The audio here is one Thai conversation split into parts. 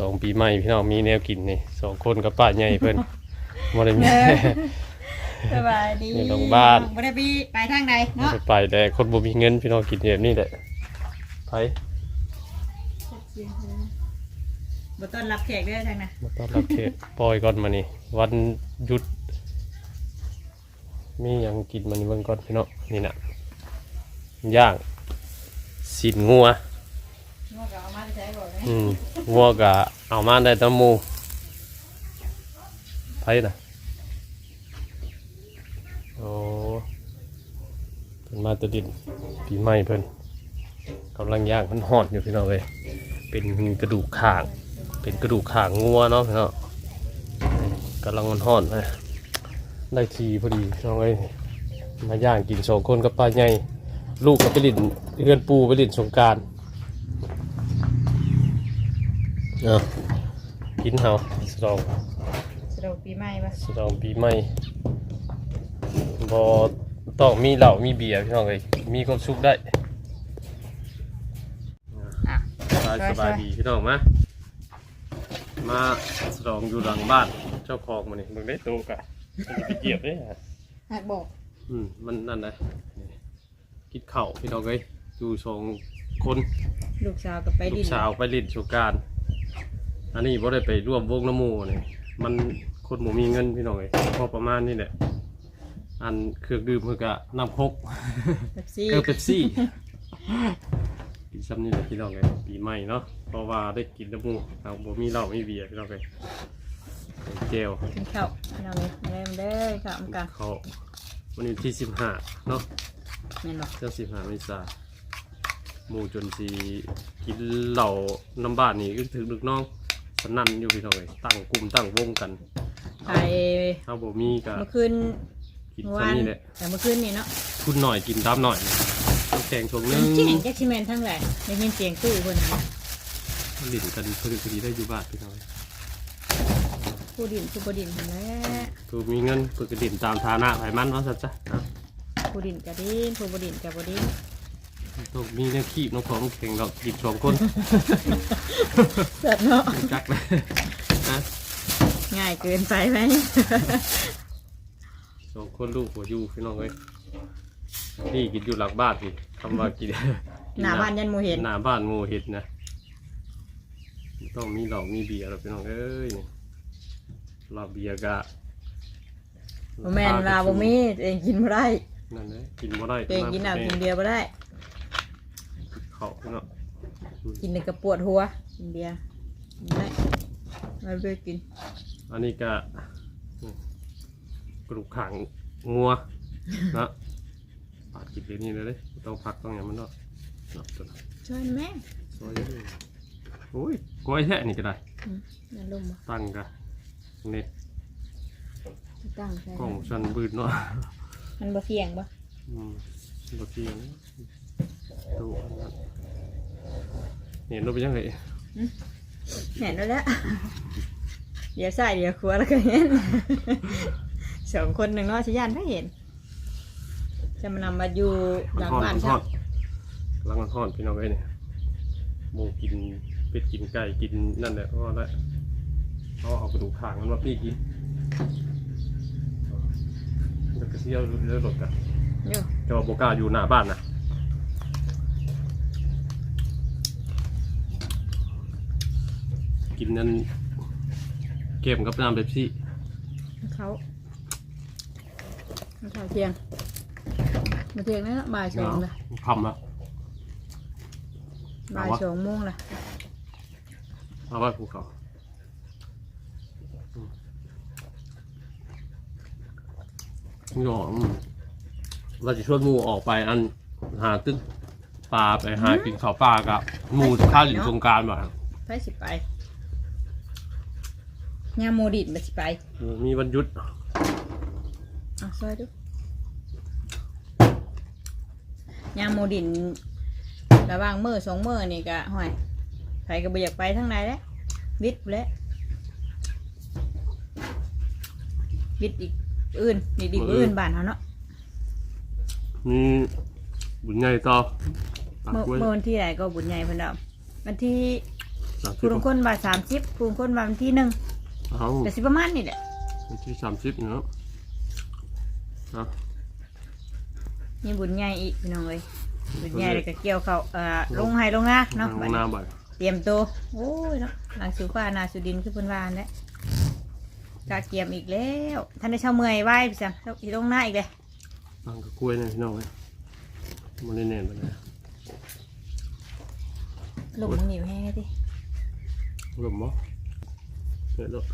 สองปีใหม่พี่น้องมีแนวกินนี่สองคนกับป้าใหญ่เพิ่นบ่ได้มี สบายดีในโรงบ้านบ่ได้ไปไปทางใดเนาะไปแต่คนบ่มีเงินพี่น้องกินแบบนี้แหละไปบ่ต้อนรับแขกเด้อทางน่ะมาต้อนรับเขตปล่อยก่อนมานี่วันหยุด มีหยังกินมานี่เบิ่งก่อนพี่น้องนี่น่ะย่างสินงัวง อกเอามาใช้บ่ไหมอืมงัวก็เอามาได้แตะมูไผน่ะโอ้เพิ่นมาตะดินปีใหม่เพิ่นกำลังย่างเพิ่นฮอดอยู่พี่น้องเอ้ยเป็นกระดูกข่าง เป็นกระดูกข่างงัวเนาะพี่น้องกำลังมันฮอดนะได้ทีพอดีพี่น้องเอ้ยมาย่างกินสองคนกับป้าใหญ่ลูกก็ไปเลินเรือนปูไปเลินสงการ เอากินเฮาสตองสะดวกปีใหม่บ่สตองปีใหม่บอต้องมีเหล้ามีเบียร์พี่น้องเลยมีความสุขได้อะสบายสบายดีพี่น้องมามาสตองอยู่หลังบ้านเจ้าของมันนี่มึงได้โตกะมันจะไปเหยียบได้ฮะหักบอกอืมมันนั่นนะกินเข่าวพี่น้องเลยอยู่สองคน ลูกสาวก็ไปลูดิกนสาวไปเลินสงกราร อันนี้บ่ได้ไปร่วมวงน้ำหมูนี่มันคนหมูมีเงินพี่น้องเลยพอประมาณนี่แหละ อันเครื่องดื่มเพื่อกะน้ำคกแบบซี่เกลือเป๊ปซี่กินซ้ำนี่แหละพี่น้องเลยปีใหม่เนาะเพราะว่าได้กินน้ำหมูเอาบ่มีเหล้ามีเบียร์พี่น้องเลยเจลกินข้าวพี่น้องเลยมาเริ่มเด้อข้าวมันกันเขาวันนี้ที่สิบห้าเนาะแม่นบ่เจ้าสิบห้าเมษาหมูจนสีกินเหล้าน้ำบ้านนี่ก็ถึงดึกน้อง สนั่นอยู่พี่น้องเลยตั้งกลุ่มตั้งวงกันไปเอาบ่มีก็เมื่อคืนกินเมื่อวานซ้ำนี่แหละแต่เมื่อคืนนี่เนาะทุนหน่อยกินตามหน่อยน้ำแข็งชงนึงเจ๋งแจ็คชิแมนทั้งหลายได้ยินเสียงตู้เพิ่นน่ะลิ้นกันพอดีพอดีได้อยู่บ้านพี่น้องผู้ดินผู้บ่ดินนั่นแหละคือมีเงินเพื่อกระดิ่นตามฐานะไผมันว่าสัจจะนะผู้ดินก็ดินผู้บ่ดินก็บ่ดิน ต้องมีเนื้อขีบน้องของแข่งดอกกินสองคนเสร็จเนาะจักเลยนะง่ายเกินไปไหมสองคนลูกหัวอยู่พี่น้องเอ้ยนี่กินอยู่หลังบ้านสิคำว่ากินกิหน้าบ้านยันหมูเห็นหน้าบ้านหมูเห็ดนะต้องมีเหล้ามีเบียร์แล้วพี่น้องเอ้ยนี่เหล้าเบียร์กะบ่แม่นลาบ่มีตัวเองกินบ่ได้นั่นเลยกินบ่ได้ตัวเองกินน้ำกินเบียร์บ่ได้ เขาเนาะกินนี่ก็ปวดหัวกินเบียร์กินได้ไม่ไปกิน อันนี้ก็อืมกระดูกขางงัวนะปาดกินเดี๋ยวนี้เลยเด้ต้องพักต้องอย่างมันเนาะเนาะตัวนั้นช่วยแม่ซอยเลยโอ้ยกล้วยแท้นี่ก็ได้อืมนั่นลมบ่ตั้งกะนี่ตั้งใช่กล้องชันบืดเนาะมันบ่เสี่ยงบ่อืมบางทีนะดูอันนั้นเห็นรูปเป็นยังไงเห็นแล้วแหละเดี๋ยวใส่เดี๋ยวครัวแล้วก็เห็นสองคนหนึ่งเนาะชิยานถ้าเห็น จะมานำมาอยู่หลังทอดบ้านทใช่อดกำลังทอดพี่น้องไอ้เนี่ยหมูกินเป็ดกินไก่กินนั่นแหละเพราะว่าแล้วเขาเอากระดูกขางมันมาพี่กินแล้วก็เที่ยวเรื่อยๆหลดกันอยู่แต่ว่าโบกล้าอยู่หน้าบ้านนะ กินนั่นเก็บกับน้ำเบปซี่เขาเขาเที่ยงมาเที่ยงแล้วบ่ายสองละคำละบ่ายสองโมงละเอาไว้ภูเขาอืมนี่หอมเราจะชวนหมูออกไปอันหาตึ้งปลาไปหากินข้าวปลากับหมูข้าวหลินสงกรารบ่ไปสิไป งามโมดิดมาสิไปมีวันหยุดเอาซอยดูยามโมดินระหว่างมือสองมือนี่ก็ห่วยใครก็บ่อยากไปทั้งในแหล้ววิทย์พู้นแหล้ววิทย์อีกอื่นนี่ดีกว่าอื่นบ้านเขาเนาะมีบุญใหญ่ต่อปากเมื่อกล้วยเมื่อวันที่ไหนก็บุญใหญ่เพิ่นดอกวันที่สามสิผู้บลางคนว่าสามสิบผู้ลางคนว่าวันที่หนึ่ง เอาแต่สิประมาณนี่แหละวันที่สามสิบเนาะเอามีบุญใหญ่อีกพี่น้องเลยบุญใหญ่เลยก็เกี่ยวเขาเอ่อลงไห้ลงนาเนาะลบัดงหนี้น้าบ่ายเตรียมตัวโอ้ยเนาะหลังสู่ฟ้านาสู่ดินคือเพิ่นว่านั่นแหละกาเกียมอีกแล้วท่านได้เช่าเมื่อยไหวพี่จังเจ้าอีลงหน้าอีกเลยนั่งกับกล้วยเนี่ยพี่น้องเลยมันเน่นๆไปเลยลมมันเหนียวแห้งเลยดิลมบ่เกิดแล้ว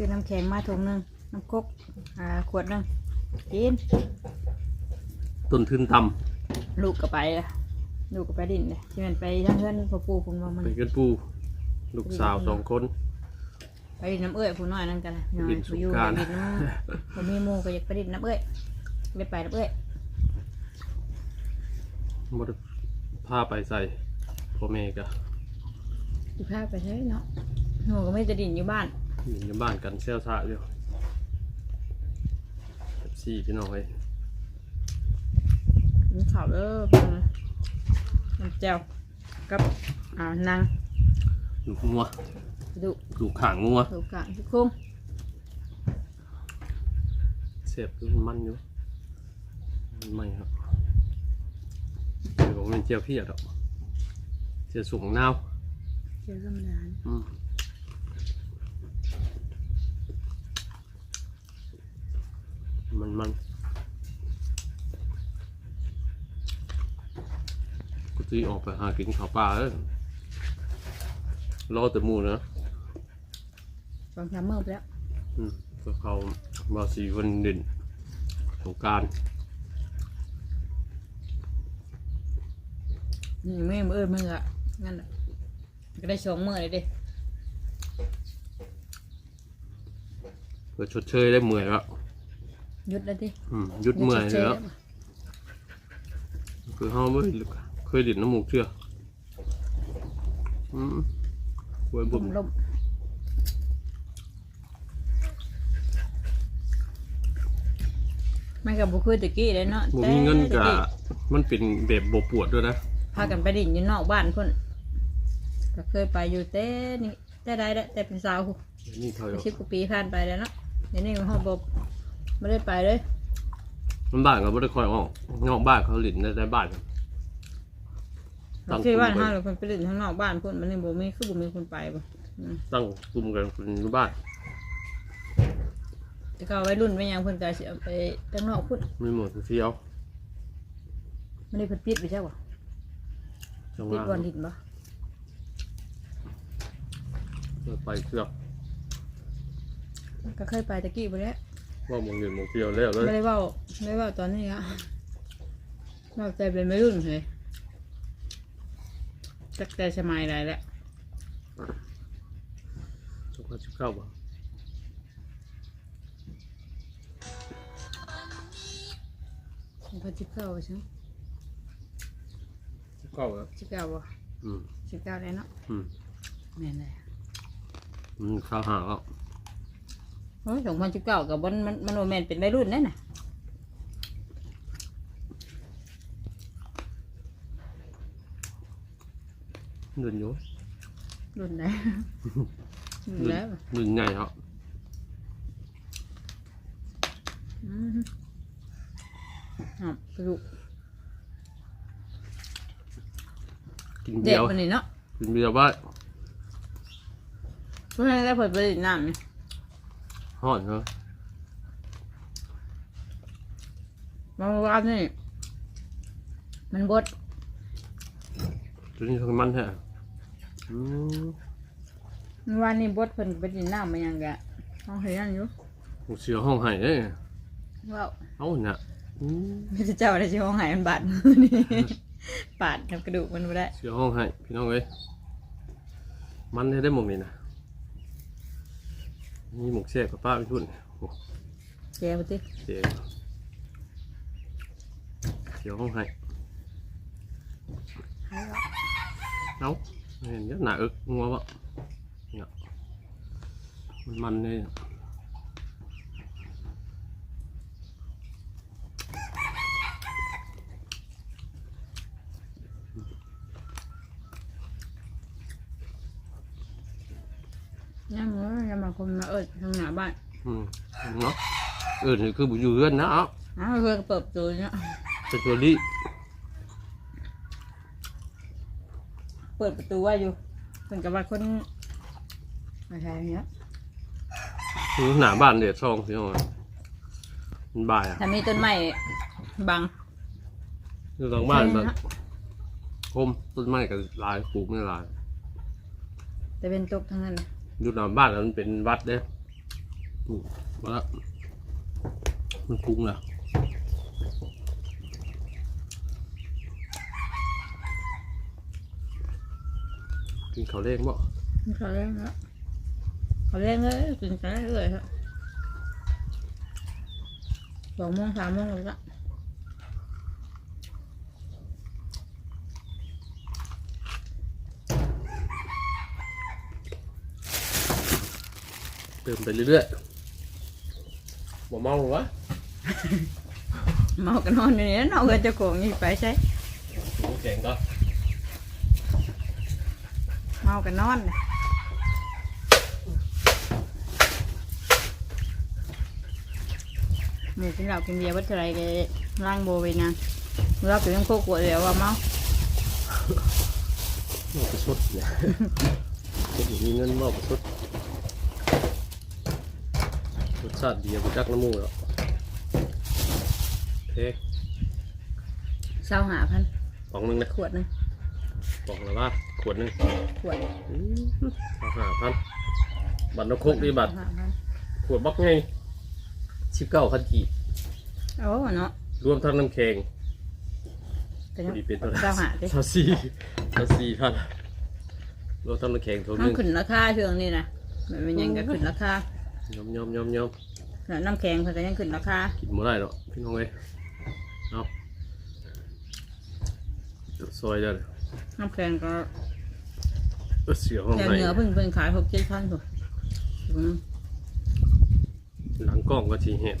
ซื้อน้ำแข็งมาถุงหนึ่งน้ำคกอ่าขวดหนึ่งกินต้นทุนต่ลูกก็ไปละลูกก็ไปดินเลยที่มันไปทั้งเพื่อนพ่อปู่คุณว่ามัำน ไปกันปูลูกสาวสองคน ไปดินน้ำเอ้ยผู้น้อยนั่นกันนะน้อยดินสผู้งอยู่กรานต์ไปดินน้ำผมมีหมูก็อยากไปดินน้ำเอ้ยไปไปน้ำเอ้ยบ่ได้ผ้าไปใส่พ่อแม่ก็ดูภาพไปเฮ้ยเนาะหนูก็ไม่จะดินอยู่บ้าน อยู่ในบ้านกันเซลซาอยู่สี่พี่น้องเลยกินข้าวเด้อเพื่อนน้ำเจ้ากับอ่านางลูกงัวดุลูกขางงัวถูกกะทุกคุ้งเสียบคือมันอยู่มันไม่ครับเดี๋ยวผมเป็นเจียวพี่อะดอกเจียวสูงนาวเจ้าธรรมดาอืม มันมันกูที่ออกไปหากินข้าวปลาแล้วรอแต่หมูนะสองสามมื้อไปแล้วอืมก็เขาบาสีวันเด่นสงกรารนี่ไม่เอ้ยมึงอะงั้นน่ะก็ได้สองมื้อเลยเดิเพื่อชดเชยได้เมื่อยแล้ว หยุดแล้วดิอืมหยุดเมื่อยชแล้วชบ่คือเฮาไม่เคยดิ่นน้ำมูกเชื่ออืมไว้ลบุ่มมลมมันกับบุคือตะกี้เลยเนาะบ่มีเงินแต่กะตะมันเป็นแบบบ่ปวดด้วยนะพากันไปดินอยู่นอกบ้านพุ่นก็เคยไปอยู่แต่นี่แต่ได้แล้วแต่เป็นสาวพู้นี่เขาสิบกว่าปีผ่านไปแล้วเนาะเดี๋ยวนี้มันฮอบบบ ไม่ได้ไปเลยมันบ้านก็บ่ได้คอยออกนอกบ้านเขาหลินในในบ้านตั้งคือบ้านกลุ่มห้าไว้เราไปดินข้างนอกบ้านพุ่นมันนี่บ่มีคือบ่มีคนไปบ่อืมตั้งกลุ่มกันเป็นอยู่บ้านแต่ก็ไว้รุ่นไว้ยังเพิ่นก็สิเอาไปข้างนอกพุ่นมีหมดเที่ยวไม่ได้เพิ่นปิดไปใช่บ่จังหปิดวะบ่อนดินบ่ไปเที่ยวก็เคยไปตะกี้บ่แล้ว ว่าหมองเงินหมองเที่ยวแล้วเลยไม่ได้เว้าไม่ได้เว้าตอนนี้อะเว้าแต่เป็นไม่รุ่นเลยตั้งแต่สมัยใดแล้วสองพันสิบเก้าบ่สองพันสิบเก้าใช่ไหมสิบเก้าแล้วสิบเก้าบ่อืมสิบเก้าแล้วเนาะอืมแม่นเลยอืมข้าวหาแล้วโอ้ย สองพันสิบเก้ากับมันมันมันโอแมนเป็นวัยรุ่นแน่น่ะเดินอยู่รุ่นไหนรุ่นแล้วเดินใหญ่ครับอืมอะกระดูกกินเด็เบีกยวมันนี่เนาะกินเบียวบ้าน เพื่อนได้เปิดผลิตน้ำนี่ ห่อนเนาะบางวันนี่มันบดตัวนี้ทำมันแท้อืมบางวันนี่บดเพิ่นไปดินน้ำมันยังกะห้องเฮียนอยู่ผมเสียห้องไห้เด้ว้าวเอ้าเนี่ยอืมไม่ใช่เจ้าอะไรที่ห้องหายมันบาดมือนี่ปาดกับกระดูกมันบ่ได้เสียห้องไห้พี่น้องเอ้ยมันให้ได้หมกนี่นะ นี่หมกแซ่บกับป้าไปทุ่นโอ้แกบ่ติเสียเสียห้องไห้เอ้าเห็นเยอะหนาอึกงัววะเนี่ยมันมันเลย ยังเหรอยังมา คนมาเอิดทางหน้าบ้านอืมเนาะเออนี่คือบุอยู่เรือนนะเอ้าอ้าวเพื่อนก็เปิดประตูเนาะเป็นตัวนี้เปิดประตูไว้อยู่เหมือนกับว่าคนมาใช่เนี้ยหน้าบ้านเดือดช่องพี่น้องมันบ่ายอะถ้ามีต้นไม้บังอยู่หลังบ้านใช่แบบนะคมต้นไม้กับลายปลูกไม่ลาย แต่เป็นตกทั้งนั้น อยู่หลังบ้านแล้วมันเป็นวัดเด้ปลูกมาละมันปรุงล้วกินข้าวเล้งบ่เขาเล่นแล้วเขาเล่นเลยกินกันได้เลยครับสองโมงสามโมงแล้ว ติมไปเรื่อยๆบ่เมาหรอวะเมากันนอนอยู่นี่นอนกันจะโกงนี่ไปใช่น้ำแข็งก็เมากันนอนน่ะหมูกินเหล้ากินเบียร์วัดอะไรกันร่างโบไปนะเราไปยังโคกขวดเดียวว่าเมาเมาประชดเนี่ยคนมีเงินเมาประชดร สชาติดีกูจักน้ำมูกแล้วเทเศร้าหาพันปองหนึงนะขวดหนึงบอกแล้วว่าขวดหนึงขวดอืมเอาห้าพันบัตรนกคกดีบัตรห้าพันขวดบักไงสิบเก้าพันกี่โอ้เนาะรวมทั้งน้ำแข็งแต่พยัองดีเป็นเท่าไหร่เศร้าหาดิเท่าสี่เท่าสี่พันรวมทั้งน้ำแข็งถุงหมันนึงขึ้นราคาช่วงนี้นะมันเป็นยังก็ขึ้นราคา ยอมยอมยอมยอมแล้วน้ำแข็งเพิ่นก็ยังขึ้นราคากินไม่ได้หรอกพี่น้องเอ้ยเอาซอยเด้อน้ำแข็งก็เออเสียห้องแถวไหนเหนือเพิ่งเพิ่งขายหกเจ็ดพันถูกอืมหลังกล้องก็ทีเห็น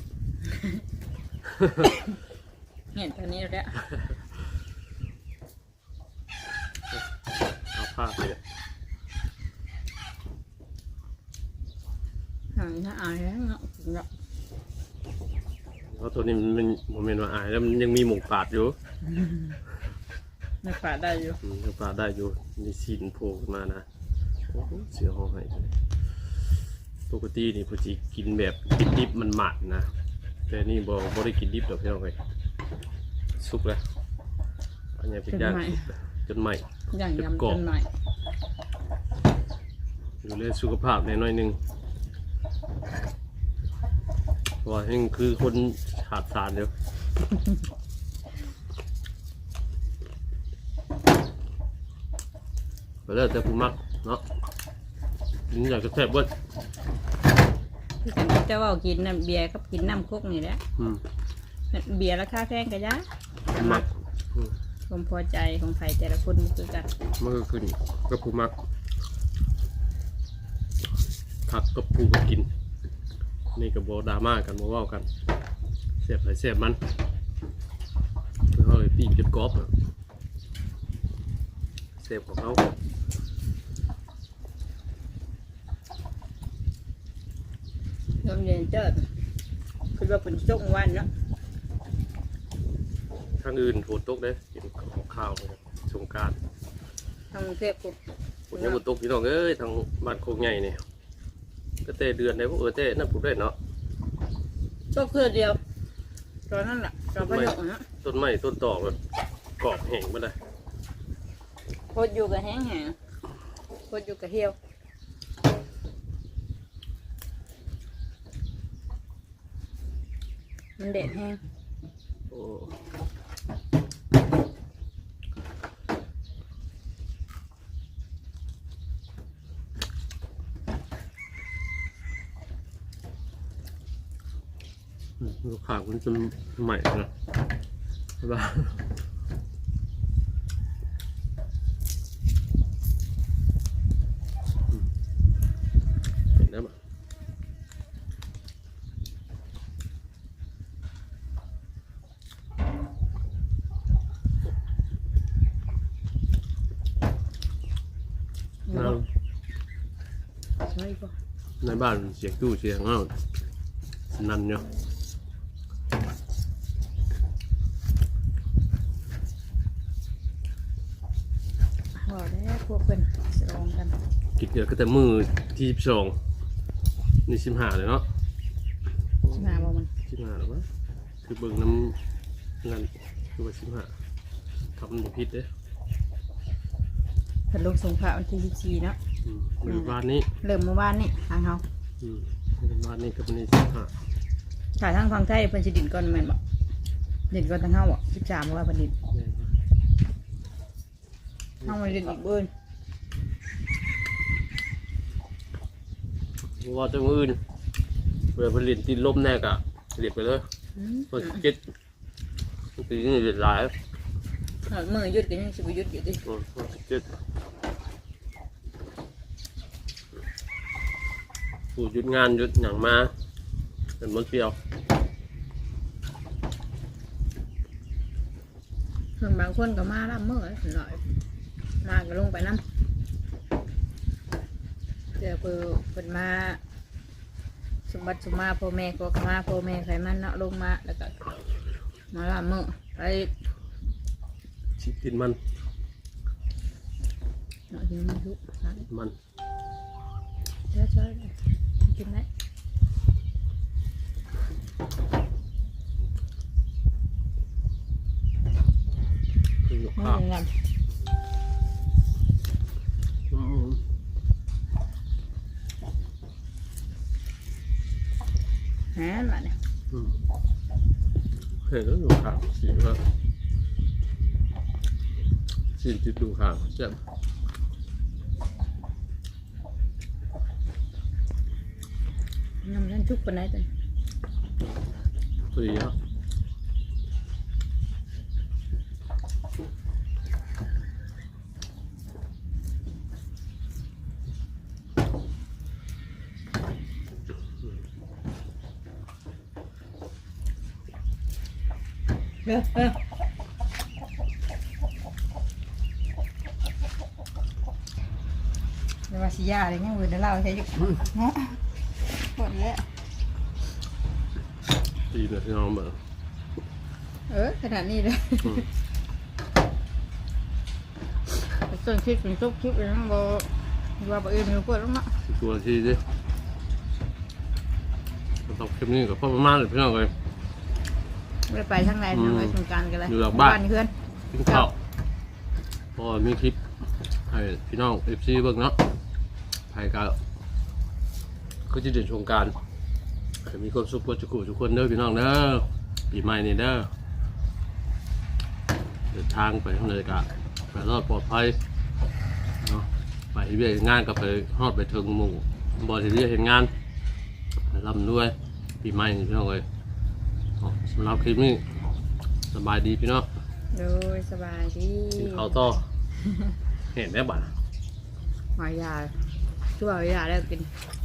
เห็นตอนนี้แล้ว เอาผ้าไปเลย ทางถ้า อายแล้วเนาะถึงแล้วเพราะตัวนี้มันมันโมเมนต์ว่าอายแล้วมันยังมีหมูปาดอยู่ในป่าได้อยู่อืมยังปาดได้อยู่มีสีนโผล่ขึ้นมานะโอ้โหเสียห้องให้ปกตินี่พอจีกินแบบกินดิบมันหมัดนะแต่นี่บ่บ่ได้กินดิบดอกพี่น้องเอ้ยสุกแล้วอันนี้เป็นย่างสุกแล้วจนใหม่ อย่างเก็บยำกรอบจนหน่อย ดูแลสุขภาพในน้อยหนึ่ง เพราะว่ายังคือคนขาดสารเดียวไปแล้วแต่ผู้มักเนาะกินอยากจะแทบเบิดที่ฉันก็จะว่ากินน้ำเบียร์กับกินน้ำโคกนี่แหละอืมเบียร์ราคาแพงกะยะผู้มักอืมความพอใจของไผ่แต่ละคนมันคือกัน มันก็ขึ้นก็ผู้มัก ผักกับผู้ก็กิน นี่ก็บดราม่ากันบอว่ากันเสียบไปเสียบมันคือเขาเลยปีนจนกรอบอะเสียบของเขาลมเย็นเจิดคือว่าเป็นช่วงวันเนาะทางอื่นฝนตกเลยกินของข้าวเลยสงกรารทางกรุงเทพกูฝนยังฝนตกพี่น้องเอ้ยทางบ้านโคกใหญ่เนี่ย ก็เตะเดือนได้พวกเออเตะนั่นพูดได้เนาะก็คือเดียว ตอนนั้นแหละตอนพยกนะต้นไม้ต้นตอกแบบกรอบแห้งไปเลยโคตรอยู่กับแห้งแห้งโคตรอยู่กับเหี่ยวมันเด็ดแห้งโอ้ ลูกค้ามันจะใหม่นะใช่ปะอืมเห็นแล้วมั้ยน้ำใช่ปะในบ้านเสียงตู้เสียงอ้าวนั่นเนาะ อกได้พวกเพิ่นสลองกันกินเดียวก็แต่มือที่สองนี่สิบห้าเลยเนาะสิมาบ่มันสิบห้าหรอวะคือเบิ่งน้ำนั่นคือว่าสิบห้าทำมันบ่ผิดเด้เพิ่นลงสงขลาวันที่14เนาะอืมอยู่บ้านนี้เริ่มเมื่อวานนี่ทางเฮาอืมอยู่บ้านนี้ก็เป็นสิบห้าถ้าทางฝั่งไทยเพิ่นสิดินก่อนแม่นบ่ดินก่อนทางเฮาบ่13ว่าเพิ่นดิน แม่นวะเฮามาดินอีกเบิ่นเพราะว่าจังอื่นเวลาผลิตติดลมแน่กะเรียบไปเลยอืมมันเจ็ดปีนี้เรียบหลายหอดมือหยุดก็ยังสิบ่หยุดอยู่ดิอืมมันเจ็ดผู้หยุดงานหยุดอย่างมาเป็นมันเปรียวเพิ่นบางคนก็มารับมื้อหน่อย มาก็ลงไปนํเดี๋ยวเพิ่นเพิ่นมาสมบัติสมมาพ่อแม่ก็มาพ่อแม่ใครมันเนาะลงมาแล้วก็มาลามือไปชิตินมันเนาะยังไม่รู้มันเช้าเช้ากินได้คือไม่ข้าวเป็นไร ฮะมาเนี่ยอืมเห็นแล้วอยู่ข้างสีว่าสีติดดูข้างเจ็บน้ำนั่นชุกคนไหนตันตัวเย เออเออเดี๋ยวว่าสิยาอะไรเงี้ยมือเดี๋ยวเล่าใช่ยุกเนาะหมดแล้วตีแบบที่น้องบอกเออขนาดนี้เลยอืมต้นคลิปเป็นซุปคลิปเลยนะบ่ว่าบ่อื่นมีพวกแล้วเนาะตัวทีดิต้องคลิปนี้กับพ่อประมาณเลยพี่น้องเลย ไม่ได้ไปทางไหนทางไหนสงกรารกันเลยอยู่หลังบ้าน เพื่อนกินข้าวเพราะว่ามีคลิปให้พี่น้องเอฟซีเบิ่งเนาะไทยก็ก็จะเด่นโครงการให้มีความสุขกับทุกคนทุกคนเด้อพี่น้องเด้อปีใหม่นี่เด้อเดินทางไปทางไหนกะไปรอดปลอดภัยเนาะไปเรียกงานก็ไปฮอดไปถึงหมู่บ่ที่เรียกเห็นงานร่ำด้วยปีใหม่นี่พี่น้องเลยเอา สำหรับคลิปนี้สบายดีพี่น้องโดยสบายดีกินข้าวต่อเห็นได้บ่ะหมายาช่วยหมายาแล้วกินอ